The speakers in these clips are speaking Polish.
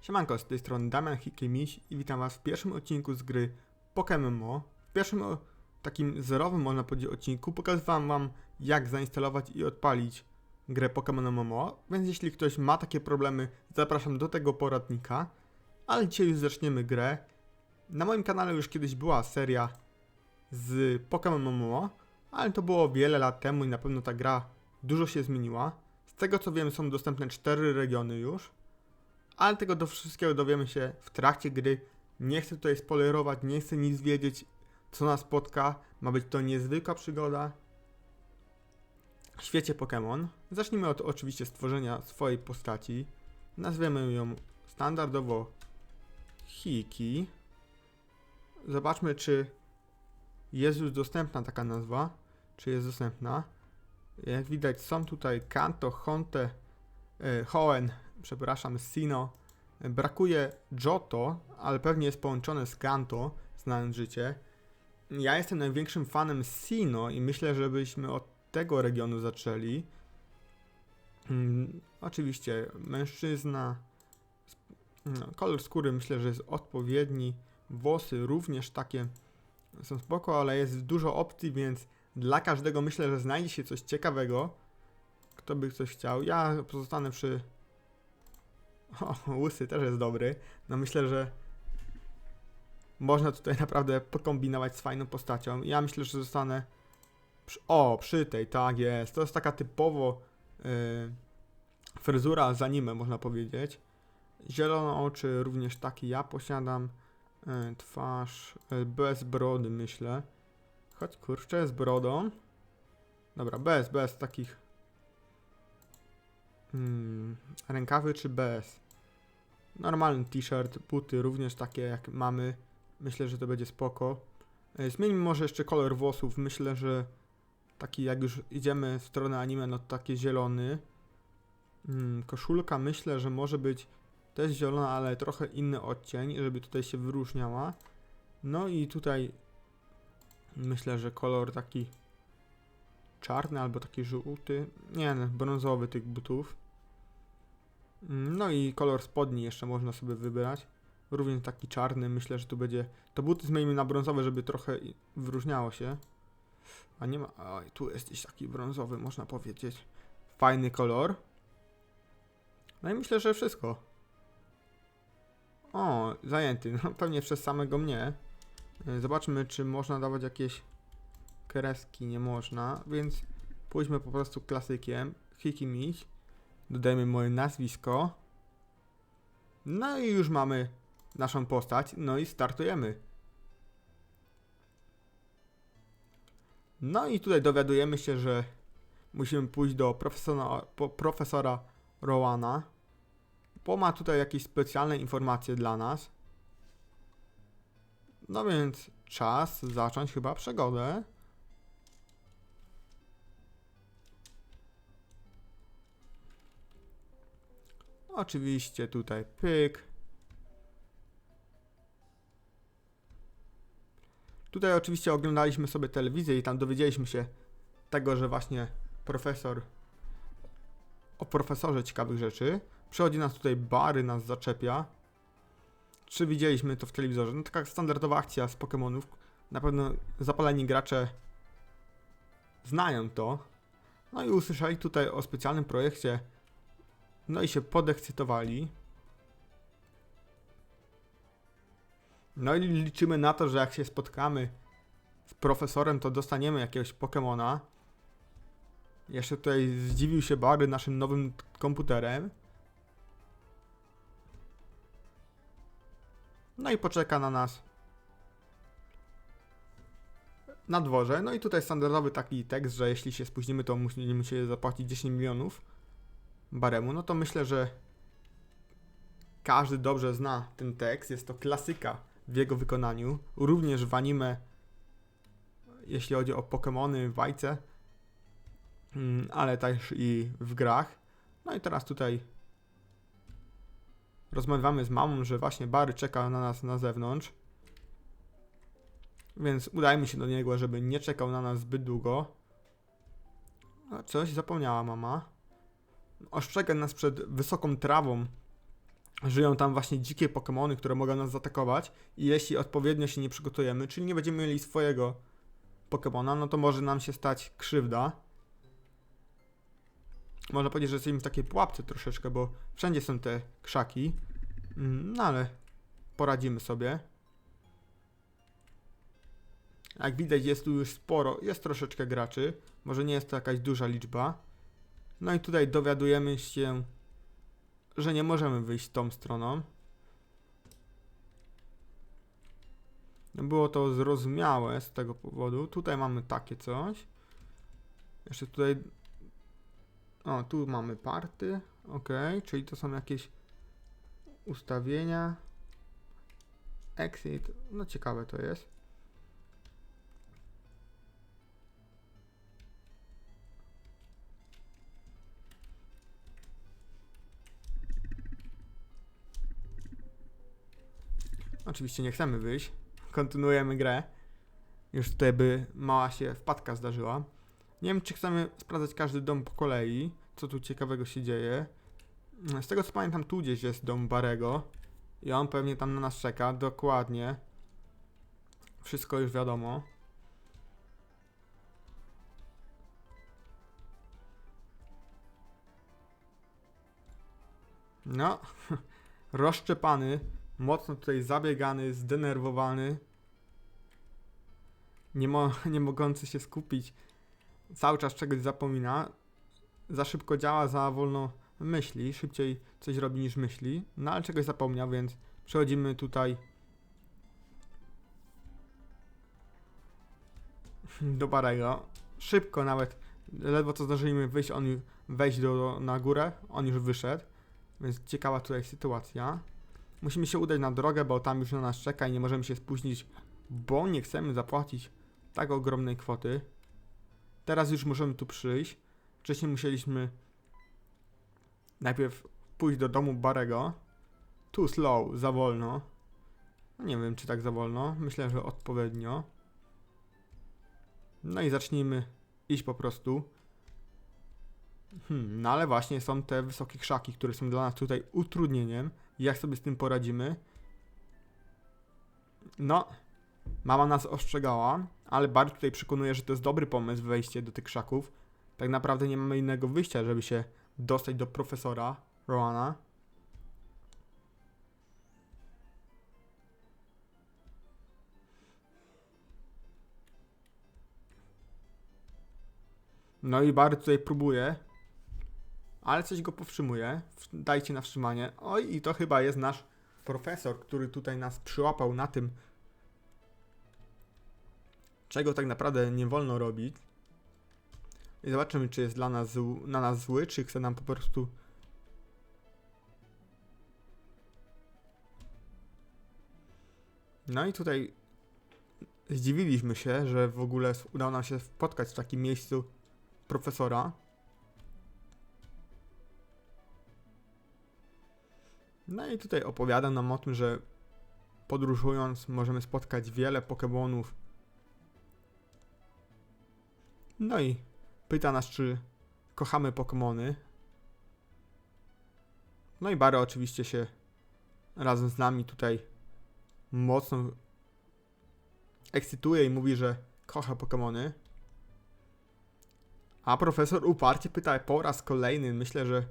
Siemanko, z tej strony Damian Hikimiś i witam was w pierwszym odcinku z gry Pokémon Mo. W pierwszym takim zerowym, można powiedzieć, odcinku pokazywałem wam jak zainstalować i odpalić grę Pokémon Mo, więc jeśli ktoś ma takie problemy, zapraszam do tego poradnika. Ale dzisiaj już zaczniemy grę. Na moim kanale już kiedyś była seria z Pokémon Mo, ale to było wiele lat temu i na pewno ta gra dużo się zmieniła. Z tego co wiem są dostępne cztery regiony już ale tego do wszystkiego dowiemy się w trakcie gry. Nie chcę tutaj spoilerować, nie chcę nic wiedzieć, co nas spotka. Ma być to niezwykła przygoda w świecie Pokémon. Zacznijmy od oczywiście stworzenia swojej postaci. Nazwiemy ją standardowo Hiki. Zobaczmy, czy jest już dostępna taka nazwa. Czy jest dostępna. Jak widać, są tutaj Kanto, Honte, e, Hoenn, przepraszam, Sino. Brakuje Joto, ale pewnie jest połączone z Kanto, znając życie. Ja jestem największym fanem Sino i myślę, żebyśmy od tego regionu zaczęli. Mm, oczywiście mężczyzna, no, kolor skóry myślę, że jest odpowiedni. Włosy również takie są spoko, ale jest dużo opcji, więc dla każdego myślę, że znajdzie się coś ciekawego. Kto by coś chciał. Ja pozostanę przy o, łysy też jest dobry. No myślę, że można tutaj naprawdę pokombinować z fajną postacią. Ja myślę, że zostanę przy, o, przy tej, tak jest. To jest taka typowo yy, fryzura z anime, można powiedzieć. Zielone oczy, również taki ja posiadam. Yy, twarz yy, bez brody, myślę. Choć kurczę, z brodą. Dobra, bez, bez takich Hmm, rękawy czy bez? Normalny t-shirt, buty również takie jak mamy. Myślę, że to będzie spoko. E, Zmieńmy może jeszcze kolor włosów. Myślę, że taki jak już idziemy w stronę anime, no to taki zielony. Hmm, koszulka myślę, że może być też zielona, ale trochę inny odcień, żeby tutaj się wyróżniała. No i tutaj myślę, że kolor taki czarny albo taki żółty. Nie, brązowy tych butów. No i kolor spodni jeszcze można sobie wybrać. Również taki czarny, myślę, że tu będzie... To buty zmienimy na brązowe, żeby trochę wyróżniało się. A nie ma... Oj, tu jest gdzieś taki brązowy, można powiedzieć. Fajny kolor. No i myślę, że wszystko. O, zajęty. No, pewnie przez samego mnie. Y, Zobaczmy, czy można dawać jakieś kreski. Nie można, więc pójdźmy po prostu klasykiem. Hikimiś. Dodajmy moje nazwisko. No i już mamy naszą postać. No i startujemy. No i tutaj dowiadujemy się, że musimy pójść do profesora, profesora Rowana, bo ma tutaj jakieś specjalne informacje dla nas. No więc czas zacząć chyba przygodę. Oczywiście tutaj pyk. Tutaj oczywiście oglądaliśmy sobie telewizję i tam dowiedzieliśmy się tego, że właśnie profesor o profesorze ciekawych rzeczy. Przychodzi nas tutaj Bary, nas zaczepia. Czy widzieliśmy to w telewizorze? No taka standardowa akcja z Pokémonów. Na pewno zapaleni gracze znają to. No i usłyszeli tutaj o specjalnym projekcie no i się podekscytowali. No i liczymy na to, że jak się spotkamy z profesorem, to dostaniemy jakiegoś Pokemona. Jeszcze tutaj zdziwił się Barry naszym nowym komputerem. No i poczeka na nas na dworze. No i tutaj standardowy taki tekst, że jeśli się spóźnimy, to musimy się zapłacić 10 milionów baremu, no to myślę, że każdy dobrze zna ten tekst. Jest to klasyka w jego wykonaniu. Również w anime, jeśli chodzi o Pokémony, w bajce, mm, ale też i w grach. No i teraz tutaj rozmawiamy z mamą, że właśnie Barry czeka na nas na zewnątrz. Więc udajmy się do niego, żeby nie czekał na nas zbyt długo. Coś zapomniała mama ostrzega nas przed wysoką trawą żyją tam właśnie dzikie Pokémony, które mogą nas zaatakować i jeśli odpowiednio się nie przygotujemy, czyli nie będziemy mieli swojego Pokémona, no to może nam się stać krzywda. Można powiedzieć, że jesteśmy w takiej pułapce troszeczkę, bo wszędzie są te krzaki. Mm, No ale poradzimy sobie. Jak widać jest tu już sporo, jest troszeczkę graczy. Może nie jest to jakaś duża liczba. No i tutaj dowiadujemy się, że nie możemy wyjść tą stroną. Było to zrozumiałe z tego powodu. Tutaj mamy takie coś. Jeszcze tutaj. O, tu mamy party. Ok, czyli to są jakieś ustawienia. Exit. No ciekawe to jest. Oczywiście nie chcemy wyjść. Kontynuujemy grę. Już tutaj by mała się wpadka zdarzyła. Nie wiem, czy chcemy sprawdzać każdy dom po kolei, co tu ciekawego się dzieje. Z tego co pamiętam, tu gdzieś jest dom Barego. I on pewnie tam na nas czeka, dokładnie. Wszystko już wiadomo. No, rozszczepany, mocno tutaj zabiegany, zdenerwowany, nie, mo nie mogący się skupić, cały czas czegoś zapomina, za szybko działa, za wolno myśli, szybciej coś robi niż myśli, no ale czegoś zapomniał, więc przechodzimy tutaj do Barego. Szybko nawet, ledwo co zdążyliśmy wyjść, on wejść do, na górę, on już wyszedł, więc ciekawa tutaj sytuacja. Musimy się udać na drogę, bo tam już na nas czeka i nie możemy się spóźnić, bo nie chcemy zapłacić tak ogromnej kwoty. Teraz już możemy tu przyjść. Wcześniej musieliśmy najpierw pójść do domu Barego. Too slow, za wolno. No nie wiem, czy tak za wolno. Myślę, że odpowiednio. No i zacznijmy iść po prostu. Hmm, no ale właśnie są te wysokie krzaki, które są dla nas tutaj utrudnieniem. Jak sobie z tym poradzimy? No, mama nas ostrzegała, ale Bart tutaj przekonuje, że to jest dobry pomysł wejście do tych krzaków. Tak naprawdę nie mamy innego wyjścia, żeby się dostać do profesora Roana. No i Bart tutaj próbuje, ale coś go powstrzymuje. Dajcie na wstrzymanie. Oj, i to chyba jest nasz profesor, który tutaj nas przyłapał na tym, czego tak naprawdę nie wolno robić. I zobaczymy, czy jest dla nas na nas zły, czy chce nam po prostu. No i tutaj zdziwiliśmy się, że w ogóle udało nam się spotkać w takim miejscu profesora. No i tutaj opowiada nam o tym, że podróżując możemy spotkać wiele Pokémonów. No i pyta nas, czy kochamy Pokémony. No i Barry oczywiście się razem z nami tutaj mocno ekscytuje i mówi, że kocha Pokémony. A profesor uparcie pyta po raz kolejny. Myślę, że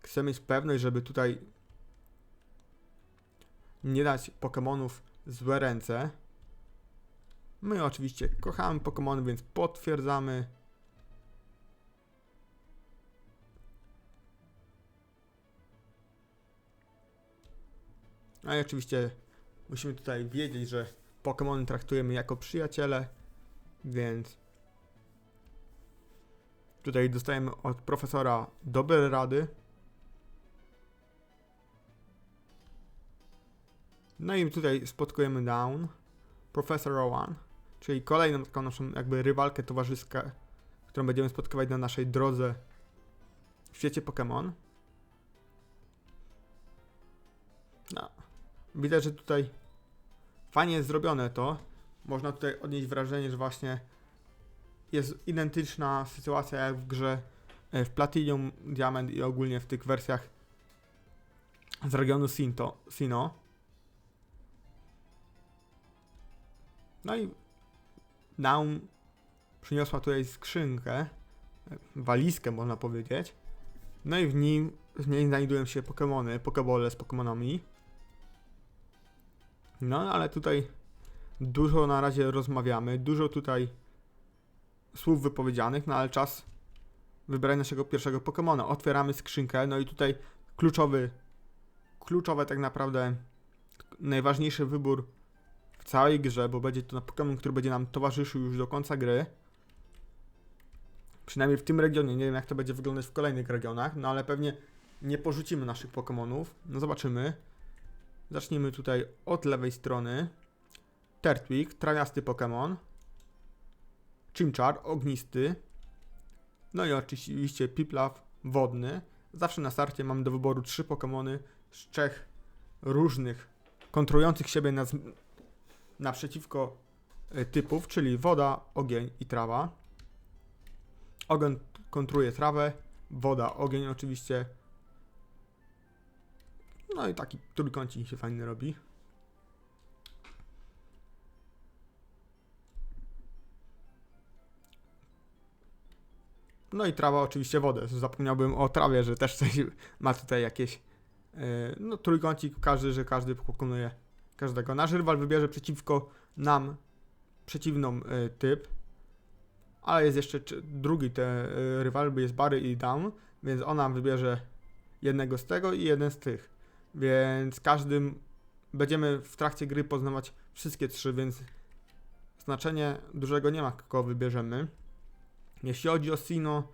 chce mieć pewność, żeby tutaj nie dać Pokémonów złe ręce. My oczywiście kochamy Pokémony, więc potwierdzamy. No i oczywiście musimy tutaj wiedzieć, że Pokémony traktujemy jako przyjaciele, więc tutaj dostajemy od profesora dobre rady. No i tutaj spotkujemy Down, Professor Rowan, czyli kolejną taką naszą jakby rywalkę towarzyskę, którą będziemy spotykać na naszej drodze w świecie Pokémon. No. Widać, że tutaj fajnie jest zrobione to. Można tutaj odnieść wrażenie, że właśnie jest identyczna sytuacja jak w grze e, w Platinum, Diamond i ogólnie w tych wersjach z regionu Sinto, Sino. No i Naum przyniosła tutaj skrzynkę, walizkę można powiedzieć. No i w nim, w niej znajdują się Pokémony, Pokebole z Pokémonami. No ale tutaj dużo na razie rozmawiamy, dużo tutaj słów wypowiedzianych, no ale czas wybrać naszego pierwszego Pokemona. Otwieramy skrzynkę, no i tutaj kluczowy, kluczowy tak naprawdę najważniejszy wybór całej grze, bo będzie to Pokémon, który będzie nam towarzyszył już do końca gry. Przynajmniej w tym regionie, nie wiem jak to będzie wyglądać w kolejnych regionach, no ale pewnie nie porzucimy naszych Pokémonów. No zobaczymy. Zacznijmy tutaj od lewej strony. Tertwig, trawiasty Pokémon. Chimchar, ognisty. No i oczywiście Piplaf, wodny. Zawsze na starcie mamy do wyboru trzy Pokémony z trzech różnych, kontrujących siebie na, naprzeciwko y, typów, czyli woda, ogień i trawa. Ogień kontruje trawę, woda, ogień oczywiście. No i taki trójkącik się fajny robi. No i trawa oczywiście wodę. Zapomniałbym o trawie, że też ma tutaj jakieś yy, no trójkącik każdy, że każdy pokonuje każdego. Nasz rywal wybierze przeciwko nam przeciwną y, typ, ale jest jeszcze drugi te y, rywal, bo jest Barry i Down, więc ona wybierze jednego z tego i jeden z tych. Więc każdym będziemy w trakcie gry poznawać wszystkie trzy, więc znaczenie dużego nie ma, kogo wybierzemy. Jeśli chodzi o Sino,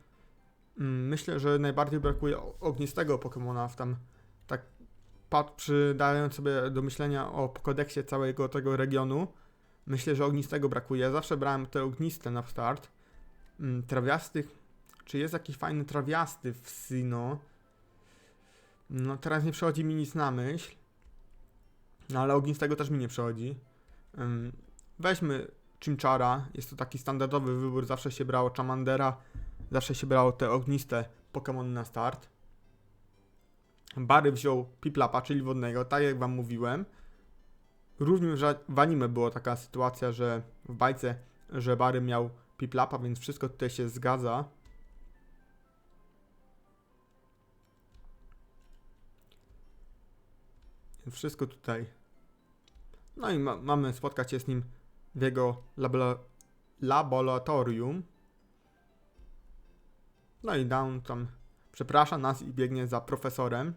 mm, myślę, że najbardziej brakuje ognistego Pokemona w tam tak pat, przydając sobie do myślenia o kodeksie całego tego regionu. Myślę, że ognistego brakuje. Zawsze brałem te ogniste na start. Mm, trawiastych. Czy jest jakiś fajny trawiasty w Sino? No teraz nie przychodzi mi nic na myśl. No ale ognistego też mi nie przychodzi. Ym, weźmy Chimchara. Jest to taki standardowy wybór. Zawsze się brało Chamandera. Zawsze się brało te ogniste Pokémony na start. Barry wziął Piplapa, czyli wodnego, tak jak wam mówiłem. Również w anime była taka sytuacja, że w bajce, że Barry miał Piplapa, więc wszystko tutaj się zgadza. Wszystko tutaj. No i ma, mamy spotkać się z nim w jego laboratorium. No i Down tam przeprasza nas i biegnie za profesorem.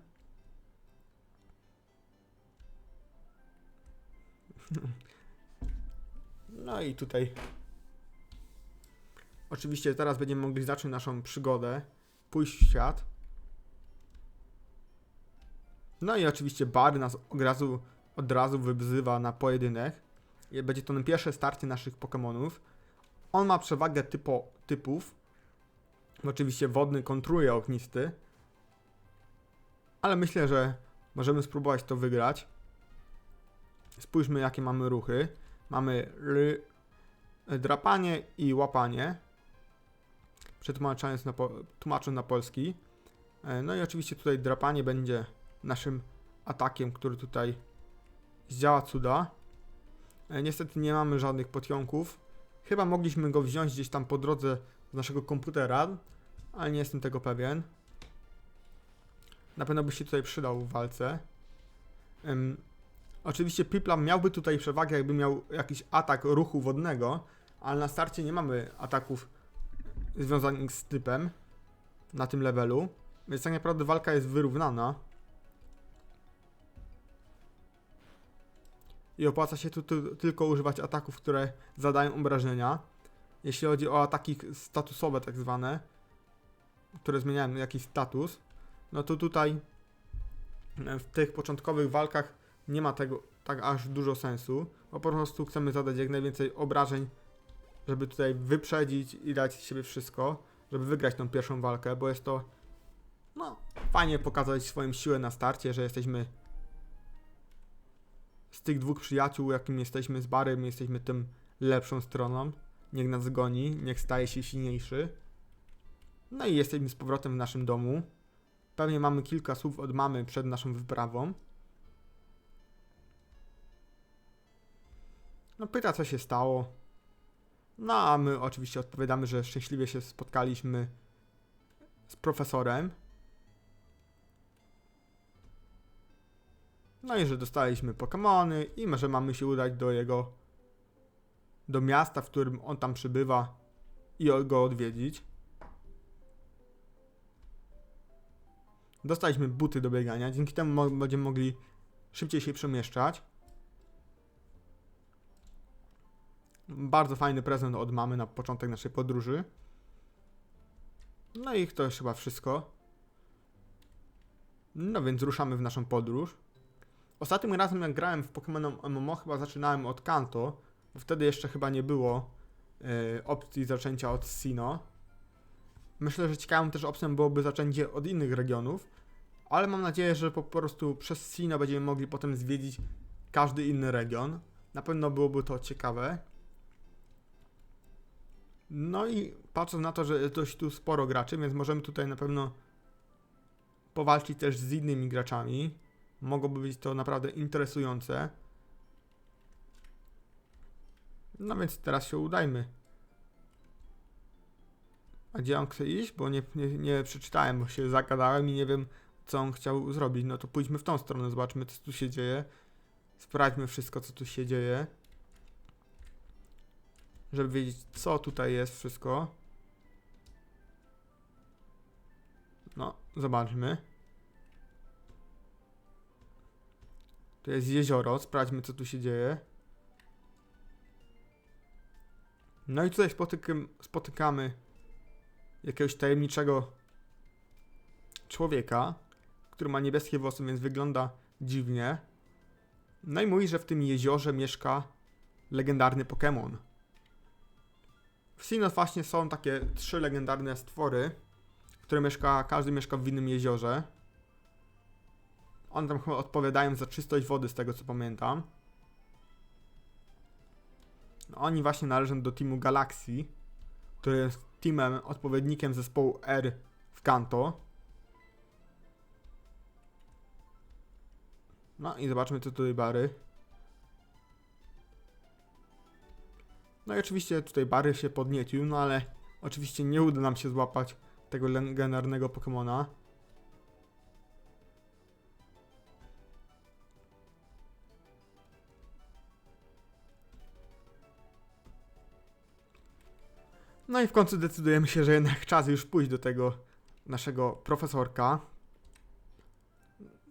No i tutaj. Oczywiście teraz będziemy mogli zacząć naszą przygodę, pójść w świat. No i oczywiście Barry nas od razu, od razu wyzywa na pojedynek. Będzie to pierwsze starcie naszych Pokémonów. On ma przewagę typo, typów. Oczywiście wodny kontruje ognisty. Ale myślę, że możemy spróbować to wygrać. Spójrzmy, jakie mamy ruchy. Mamy drapanie i łapanie. Przetłumaczając na, po, tłumacząc na polski. E, No i oczywiście tutaj drapanie będzie naszym atakiem, który tutaj zdziała cuda. E, Niestety nie mamy żadnych potionków. Chyba mogliśmy go wziąć gdzieś tam po drodze z naszego komputera, ale nie jestem tego pewien. Na pewno by się tutaj przydał w walce. Ym, oczywiście Piplam miałby tutaj przewagę, jakby miał jakiś atak ruchu wodnego, ale na starcie nie mamy ataków związanych z typem na tym levelu, więc tak naprawdę walka jest wyrównana. I opłaca się tu, tu tylko używać ataków, które zadają obrażenia. Jeśli chodzi o ataki statusowe, tak zwane, które zmieniają jakiś status, no to tutaj e, w tych początkowych walkach nie ma tego tak aż dużo sensu, bo po prostu chcemy zadać jak najwięcej obrażeń, żeby tutaj wyprzedzić i dać z siebie wszystko, żeby wygrać tą pierwszą walkę, bo jest to no fajnie pokazać swoją siłę na starcie, że jesteśmy z tych dwóch przyjaciół, jakim jesteśmy z Barym, jesteśmy tym lepszą stroną. Niech nas goni, niech staje się silniejszy. No i jesteśmy z powrotem w naszym domu. Pewnie mamy kilka słów od mamy przed naszą wyprawą. No pyta co się stało. No a my oczywiście odpowiadamy, że szczęśliwie się spotkaliśmy z profesorem. No i że dostaliśmy Pokémony i że mamy się udać do jego do miasta, w którym on tam przybywa i go odwiedzić. Dostaliśmy buty do biegania, dzięki temu będziemy mogli szybciej się przemieszczać. Bardzo fajny prezent od mamy na początek naszej podróży. No i to już chyba wszystko. No więc ruszamy w naszą podróż. Ostatnim razem jak grałem w Pokémon MMO chyba zaczynałem od Kanto, wtedy jeszcze chyba nie było e, opcji zaczęcia od Sino. Myślę, że ciekawą też opcją byłoby zaczęcie od innych regionów, ale mam nadzieję, że po prostu przez Sino będziemy mogli potem zwiedzić każdy inny region. Na pewno byłoby to ciekawe. No i patrząc na to, że jest dość tu sporo graczy, więc możemy tutaj na pewno powalczyć też z innymi graczami. Mogłoby być to naprawdę interesujące. No więc teraz się udajmy. A gdzie on chce iść? Bo nie, nie, nie przeczytałem, bo się zagadałem i nie wiem, co on chciał zrobić. No to pójdźmy w tą stronę, zobaczmy, co tu się dzieje. Sprawdźmy wszystko, co tu się dzieje. Żeby wiedzieć, co tutaj jest wszystko. No, zobaczmy. To jest jezioro, sprawdźmy, co tu się dzieje. No i tutaj spotykam, spotykamy jakiegoś tajemniczego człowieka, który ma niebieskie włosy, więc wygląda dziwnie. No i mówi, że w tym jeziorze mieszka legendarny Pokémon. W Sinnoh właśnie są takie trzy legendarne stwory, które mieszka, każdy mieszka w innym jeziorze. One tam chyba odpowiadają za czystość wody, z tego co pamiętam. No, Oni właśnie należą do teamu Galaxy, który jest teamem, odpowiednikiem zespołu R w Kanto. No i zobaczmy co tutaj Bary. No i oczywiście tutaj Bary się podniecił, no ale oczywiście nie uda nam się złapać tego legendarnego Pokemona. No i w końcu decydujemy się, że jednak czas już pójść do tego naszego profesorka.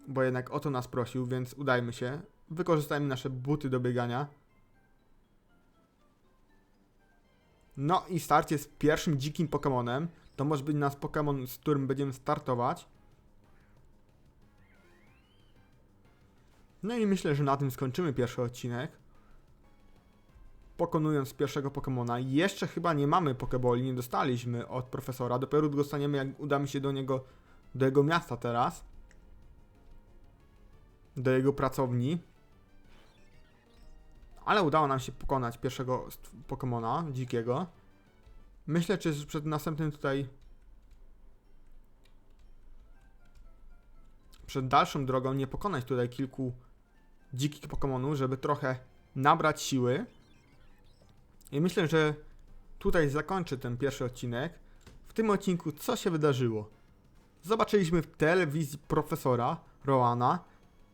Bo jednak o to nas prosił, więc udajmy się. Wykorzystajmy nasze buty do biegania. No i starcie z pierwszym dzikim Pokemonem. To może być nasz Pokemon, z którym będziemy startować. No i myślę, że na tym skończymy pierwszy odcinek. Pokonując pierwszego Pokemona. Jeszcze chyba nie mamy Pokeboli, nie dostaliśmy od profesora. Dopiero dostaniemy, jak uda mi się do niego, do jego miasta teraz. Do jego pracowni. Ale udało nam się pokonać pierwszego Pokemona, dzikiego. Myślę, czy przed następnym tutaj. Przed dalszą drogą nie pokonać tutaj kilku dzikich Pokemonów, żeby trochę nabrać siły. I myślę, że tutaj zakończę ten pierwszy odcinek. W tym odcinku co się wydarzyło? Zobaczyliśmy w telewizji profesora Roana,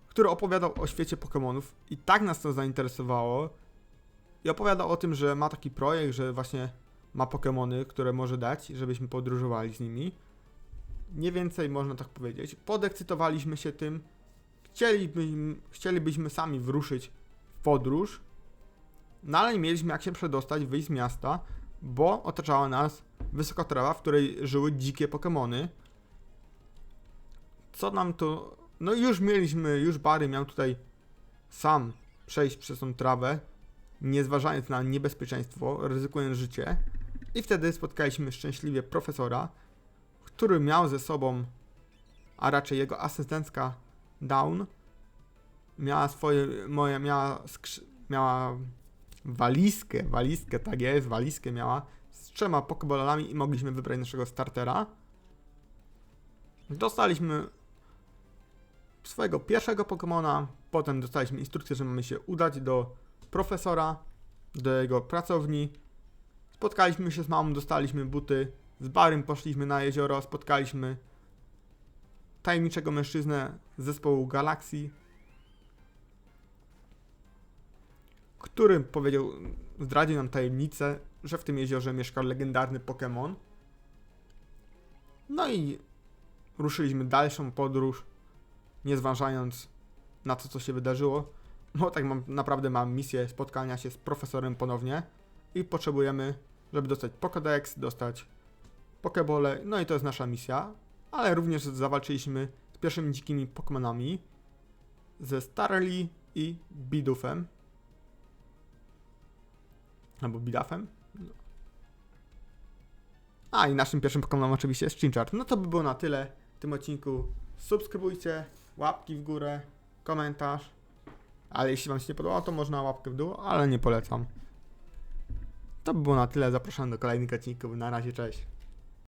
który opowiadał o świecie Pokémonów i tak nas to zainteresowało. I opowiadał o tym, że ma taki projekt, że właśnie ma Pokémony, które może dać, żebyśmy podróżowali z nimi. Nie więcej można tak powiedzieć. Podekscytowaliśmy się tym. Chcielibyśmy, chcielibyśmy sami wyruszyć w podróż. No ale nie mieliśmy jak się przedostać, wyjść z miasta, bo otaczała nas wysoka trawa, w której żyły dzikie Pokémony. Co nam to... No już mieliśmy, już Barry miał tutaj sam przejść przez tą trawę, nie zważając na niebezpieczeństwo, ryzykując życie. I wtedy spotkaliśmy szczęśliwie profesora, który miał ze sobą, a raczej jego asystentka Down, miała swoje, moja, miała, skrzy, miała walizkę, walizkę, tak jest, walizkę miała z trzema pokebolami i mogliśmy wybrać naszego startera. Dostaliśmy swojego pierwszego Pokemona, potem dostaliśmy instrukcję, że mamy się udać do profesora, do jego pracowni. Spotkaliśmy się z mamą, dostaliśmy buty. Z Barym poszliśmy na jezioro, spotkaliśmy tajemniczego mężczyznę z zespołu Galaxii, który powiedział, zdradził nam tajemnicę, że w tym jeziorze mieszka legendarny Pokémon. No i ruszyliśmy dalszą podróż, nie zważając na to, co się wydarzyło. Bo tak mam, naprawdę mam misję spotkania się z profesorem ponownie i potrzebujemy, żeby dostać Pokédex, dostać Pokebole, no i to jest nasza misja. Ale również zawalczyliśmy z pierwszymi dzikimi Pokémonami, ze Starly i Bidufem. Albo Bidafem. No. A i naszym pierwszym Pokémonem oczywiście jest Chinchard. No to by było na tyle w tym odcinku. Subskrybujcie, łapki w górę, komentarz. Ale jeśli Wam się nie podobało, to można łapkę w dół, ale nie polecam. To by było na tyle. Zapraszam do kolejnych odcinków. Na razie, cześć.